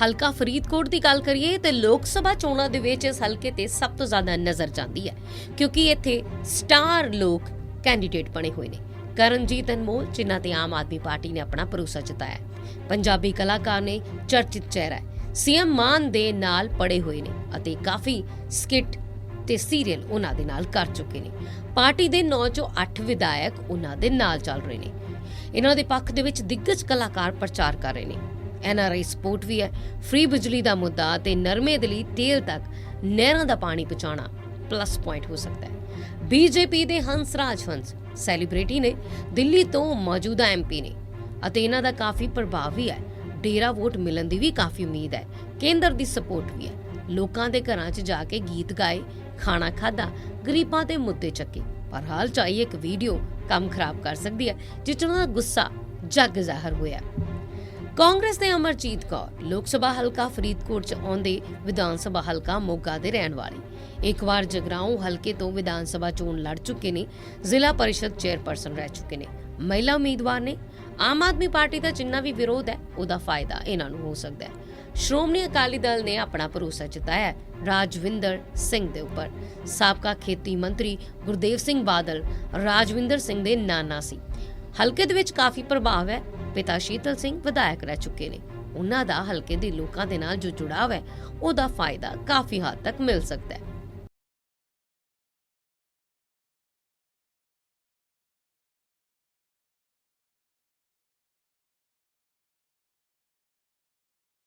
ਹਲਕਾ ਫਰੀਦਕੋਟ ਦੀ ਗੱਲ ਕਰੀਏ ਤੇ ਲੋਕ ਸਭਾ ਚੋਣਾਂ ਦੇ ਵਿੱਚ ਇਸ ਹਲਕੇ ਤੇ ਸਭ ਤੋਂ ਜ਼ਿਆਦਾ ਨਜ਼ਰ ਜਾਂਦੀ ਹੈ, ਕਿਉਂਕਿ ਇੱਥੇ ਸਟਾਰ ਲੋਕ ਕੈਂਡੀਡੇਟ ਬਣੇ ਹੋਏ ਨੇ। ਕਰਨਜੀਤ ਅਨਮੋਲ, ਜਿਨ੍ਹਾਂ ਤੇ ਆਮ ਆਦਮੀ ਪਾਰਟੀ ਨੇ ਆਪਣਾ ਭਰੋਸਾ ਜਤਾਇਆ ਪੰਜਾਬੀ ਕਲਾਕਾਰ ਨੇ ਚਰਚਿਤ ਚਿਹਰਾ ਹੈ। ਸੀਐਮ ਮਾਨ ਦੇ ਨਾਲ ਪੜੇ ਹੋਏ ਨੇ ਅਤੇ ਕਾਫੀ ਸਕਿੱਟ ਤੇ ਸੀਰੀਅਲ ਉਹਨਾਂ ਦੇ ਨਾਲ ਕਰ ਚੁੱਕੇ ਨੇ। ਪਾਰਟੀ ਦੇ 9 ਚੋਂ 8 ਵਿਧਾਇਕ ਉਹਨਾਂ ਦੇ ਨਾਲ ਚੱਲ ਰਹੇ ਨੇ। ਇਹਨਾਂ ਦੇ ਪੱਖ ਦੇ ਵਿੱਚ ਦਿੱਗਜ ਕਲਾਕਾਰ ਪ੍ਰਚਾਰ ਕਰ ਰਹੇ ਨੇ। ਐਨਆਰਆਈ ਸਪੋਰਟ ਵੀ ਹੈ। ਫ੍ਰੀ ਬਿਜਲੀ ਦਾ ਮੁੱਦਾ ਤੇ ਨਰਮੇ ਦੇ ਲਈ ਤੇਲ ਤੱਕ ਨਹਿਰਾਂ ਦਾ ਪਾਣੀ ਪਹੁੰਚਾਉਣਾ ਪਲੱਸ ਪੁਆਇੰਟ ਹੋ ਸਕਦਾ ਹੈ। ਬੀਜੇਪੀ ਦੇ ਹੰਸਰਾਜ ਹੰਸ ਸੈਲੀਬ੍ਰਿਟੀ ਨੇ ਦਿੱਲੀ ਤੋਂ ਮੌਜੂਦਾ ਐਮਪੀ ਨੇ ਅਤੇ ਇਹਨਾਂ ਦਾ ਕਾਫੀ ਪ੍ਰਭਾਵ ਵੀ ਹੈ। ਡੇਰਾ ਵੋਟ ਮਿਲਣ ਦੀ ਵੀ ਕਾਫੀ ਉਮੀਦ ਹੈ। ਕੇਂਦਰ ਦੀ ਸਪੋਰਟ ਵੀ ਹੈ। ਲੋਕਾਂ ਦੇ ਘਰਾਂ 'ਚ ਜਾ ਕੇ ਗੀਤ ਗਾਏ, ਖਾਣਾ ਖਾਦਾ ਗਰੀਬਾਂ ਦੇ ਮੁੱਦੇ ਚੱਕੇ। ਪਰ ਹਾਲ ਚਾਹੀ ਇੱਕ ਵੀਡੀਓ ਕੰਮ ਖਰਾਬ ਕਰ ਸਕਦੀ ਹੈ, ਜਿਸ 'ਚ ਦਾ ਗੁੱਸਾ ਜੱਗ ਜ਼ਾਹਰ ਹੋਇਆ। ਕਾਂਗਰਸ ਦੇ ਅਮਰਜੀਤ ਕੌਰ ਲੋਕ ਸਭਾ ਹਲਕਾ ਫਰੀਦਕੋਟ ਚ ਆਉਂਦੇ ਵਿਧਾਨ ਸਭਾ ਹਲਕਾ ਮੋਗਾ ਦੇ ਰਹਿਣ ਵਾਲੀ। ਇੱਕ ਵਾਰ ਜਗਰਾਉਂ ਹਲਕੇ ਤੋਂ ਵਿਧਾਨ ਸਭਾ ਚੋਣ ਲੜ ਚੁੱਕੇ ਨੇ, ਜ਼ਿਲ੍ਹਾ ਪਰਿਸ਼ਦ ਚੇਅਰਪਰਸਨ ਰਹਿ ਚੁੱਕੇ ਨੇ। ਮਹਿਲਾ ਉਮੀਦਵਾਰ ਨੇ। ਆਮ ਆਦਮੀ ਪਾਰਟੀ ਦਾ ਜਿੰਨਾ ਵੀ ਵਿਰੋਧ ਹੈ, ਉਹਦਾ ਫਾਇਦਾ ਇਹਨਾਂ ਨੂੰ ਹੋ ਸਕਦਾ ਹੈ। ਸ਼੍ਰੋਮਣੀ ਅਕਾਲੀ ਦਲ ਨੇ ਆਪਣਾ ਭਰੋਸਾ ਜਤਾਇਆ ਰਾਜਵਿੰਦਰ ਸਿੰਘ ਦੇ ਉੱਪਰ। ਸਾਬਕਾ ਖੇਤੀ ਮੰਤਰੀ ਗੁਰਦੇਵ ਸਿੰਘ ਬਾਦਲ, ਰਾਜਵਿੰਦਰ ਸਿੰਘ ਦੇ ਨਾਨਾ ਸੀ। ਹਲਕੇ ਦੇ ਵਿੱਚ ਕਾਫੀ ਪ੍ਰਭਾਵ ਹੈ ਪਿਤਾ ਸ਼ੀਤਲ ਸਿੰਘ ਵਿਧਾਇਕ ਰਹਿ ਚੁੱਕੇ ਨੇ। ਉਹਨਾਂ ਦਾ ਹਲਕੇ ਦੇ ਲੋਕਾਂ ਦੇ ਨਾਲ ਜੋ ਜੁੜਾਵ ਹੈ, ਉਹਦਾ ਫਾਇਦਾ ਕਾਫੀ ਹੱਦ ਤੱਕ ਮਿਲ ਸਕਦਾ ਹੈ।